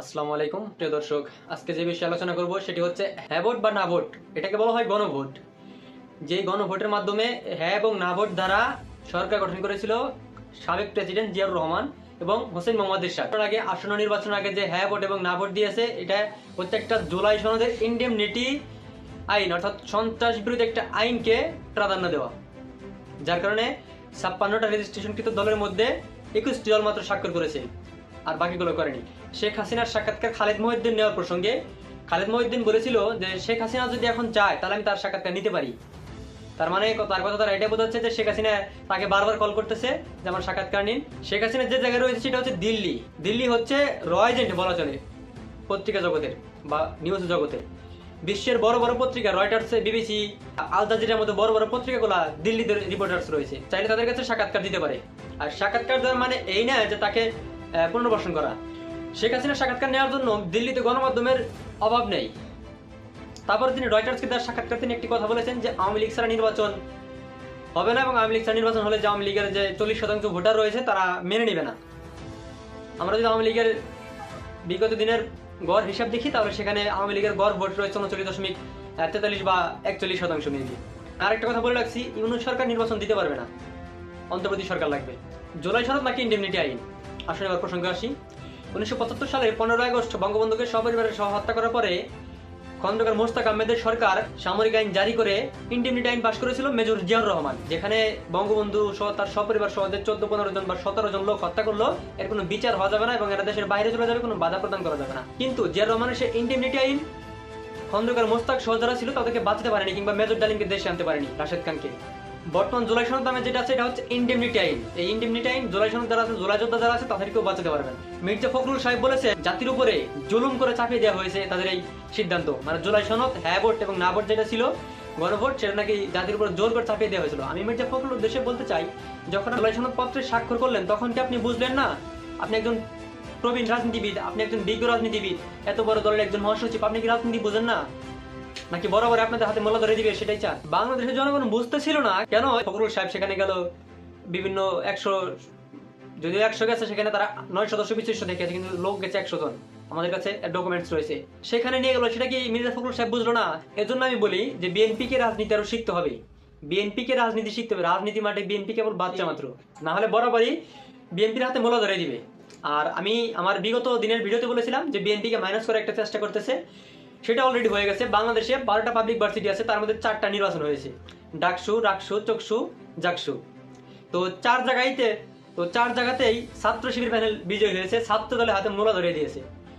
আসসালামু আলাইকুম, প্রিয় দর্শক। আজকে যে বিষয়ে আলোচনা করব সেটি হচ্ছে হ্যাঁ ভোট বা না ভোট। এটাকে বলা হয় গণভোট। যেই গণভোটের মাধ্যমে হ্যাঁ এবং না ভোট দ্বারা সরকার গঠন করেছিল সাবেক প্রেসিডেন্ট জিয়াউর রহমান এবং হোসেন মোহাম্মদ ইরশাদ। এর আগে আসন্ন নির্বাচন আগে যে হ্যাঁ ভোট এবং না ভোট দিয়েছে, এটা প্রত্যেকটা জুলাই সনদের ইন্ডেমনিটি আইন, অর্থাৎ সন্ত্রাস বিরোধী একটা আইনকে প্রাধান্য দেওয়া। যার কারণে ছাপ্পান্নটা রেজিস্ট্রেশনকৃত দলের মধ্যে একুশটি দল মাত্র স্বাক্ষর করেছে। আর বাকিগুলো করেনি। শেখ হাসিনার সাক্ষাৎকার খালেদ মহিউদ্দিন নেওয়ার প্রসঙ্গে খালেদ মহিউদ্দিন বলেছিল যে, শেখ হাসিনা যদি এখন চায়, তাহলে আমি তার সাক্ষাৎকার নিতে পারি। তার মানে তার কথা তার এটা বোঝাচ্ছে যে, শেখ হাসিনা তাকে বারবার কল করতেছে যে, আমার সাক্ষাৎকার নিন। শেখ হাসিনা যে জায়গায় রয়েছে, সেটা হচ্ছে দিল্লি। দিল্লি হচ্ছে র বলা চলে পত্রিকা জগতের বা নিউজ জগতের। বিশ্বের বড় বড় পত্রিকা রয়টার্স বিবিসি আল জাজিরার মতো বড় বড় পত্রিকাগুলো দিল্লিতে রিপোর্টার্স রয়েছে। চাইলে তাদের কাছে সাক্ষাৎকার দিতে পারে। আর সাক্ষাৎকার দেওয়ার মানে এই না যে, তাকে পুনর্বাসন করা। শেখ হাসিনার সাক্ষাৎকার নেওয়ার জন্য দিল্লিতে গণমাধ্যমের অভাব নেই। তারপরে তিনি রয়টার্সকে তার সাক্ষাৎকার তিনি একটি কথা বলেছেন যে, আওয়ামী লীগ ছাড়া নির্বাচন হবে না এবং আওয়ামী লীগ ছাড়া নির্বাচন হলে যে আওয়ামী লীগের যে চল্লিশ শতাংশ ভোটার রয়েছে, তারা মেনে নেবে না। আমরা যদি আওয়ামী লীগের বিগত দিনের গড় হিসাব দেখি, তাহলে সেখানে আওয়ামী লীগের গড় ভোট রয়েছে উনচল্লিশ দশমিক তেতাল্লিশ বা একচল্লিশ শতাংশ মেবি আর একটা কথা বলে রাখছি, ইউনুস সরকার নির্বাচন দিতে পারবে না। অন্তর্বর্তী সরকার লাগবে। জুলাই সনদ নাকি ইন্ডেমনিটি আইন? আসলে এবার প্রসঙ্গে আসি। উনিশশো পঁচাত্তর সালের পনেরোই আগস্ট বঙ্গবন্ধুকে সপরিবারের সহ হত্যা করার পরে খন্দকার মোস্তাক আহমেদের সরকার সামরিক আইন জারি করে ইন্ডিমনিটি আইন পাশ করেছিল মেজর জিয়াউর রহমান। যেখানে বঙ্গবন্ধু সহ তার সপরিবার সহ যে চোদ্দ পনেরো জন বা সতেরো জন লোক হত্যা করল। এর কোনো বিচার হওয়া যাবে না এবং এরা দেশের বাইরে চলে যাবে, কোনো বাধা প্রদান করা যাবে না। কিন্তু জিয়াউর রহমানের সে ইন্ডিমনিটি আইন খন্দকার মোস্তাক সহ যারা ছিল তাদেরকে বাঁচাতে পারেনি কিংবা মেজর ডালিমকে দেশে আনতে পারেনি রাশেদ খানকে। বর্তমান জুলাই সনদ নামে যেটা আছে, এটা হচ্ছে ইন্ডেমনিটি আইন। এই ইন্ডেমনিটি আইন, জুলাই সনদ যারা আছে জুলাই যোদ্ধা যারা আছে তাদেরকেও বাঁচাতে পারবেন। মির্জা ফখরুল সাহেব বলেছে জাতির উপরে জুলুম করে চাপিয়ে দেওয়া হয়েছে তাদের এই সিদ্ধান্ত। মানে জুলাই সনদ হ্যাঁ ভোট এবং না ভোট যেটা ছিল, গণভোট, সেটা নাকি জাতির উপর জোর করে চাপিয়ে দেওয়া হয়েছিল। আমি মির্জা ফখরুল উদ্দেশ্যে বলতে চাই, যখন জুলাই সনদ পত্রে স্বাক্ষর করলেন, তখন কি আপনি বুঝলেন না, আপনি একজন প্রবীণ রাজনীতিবিদ, আপনি একজন বিজ্ঞ রাজনীতিবিদ, এত বড় দলের একজন মহাসচিব, আপনি কি রাজনীতি বুঝেন না? নাকি বরাবর আপনাদের হাতে মোল্লা ধরে দিবে, সেটাই চান? বাংলাদেশের জনগণ বুঝতেছিল না কেন ফখরুল সাহেব সেখানে গেল। বিভিন্ন একশো, যদিও একশো গেছে, সেখানে তারা নয় সদস্য বিশিষ্ট দেখেছে, কিন্তু লোক গেছে একশো জন। আমাদের কাছে ডকুমেন্টস রয়েছে। সেখানে নিয়ে গেল, সেটা কি মির্জা ফখরুল সাহেব বুঝলো না? এজন্য আমি বলি যে বিএনপি কে রাজনীতি আরও শিখতে হবে। বিএনপি কে রাজনীতি শিখতে হবে। রাজনীতি মাঠে বিএনপি কেবল বাচ্চা মাত্র। না হলে বরাবরই বিএনপির হাতে মোলা ধরে দিবে। আর আমি আমার বিগত দিনের ভিডিওতে বলেছিলাম যে বিএনপি কে মাইনাস করে একটা চেষ্টা করতেছে। সেটা অলরেডি হয়ে গেছে। বাংলাদেশে বারোটা পাবলিক ভার্সিটি আছে, তার মধ্যে চারটা নির্বাচন হয়েছে। ডাকসু, রাকসু, চকসু, জাকসু। তো চার জায়গাইতে, তো চার জায়গাতেই ছাত্র শিবির প্যানেল বিজয়ী হয়েছে। ছাত্র দলের হাতে মোলা ধরে দিয়েছে।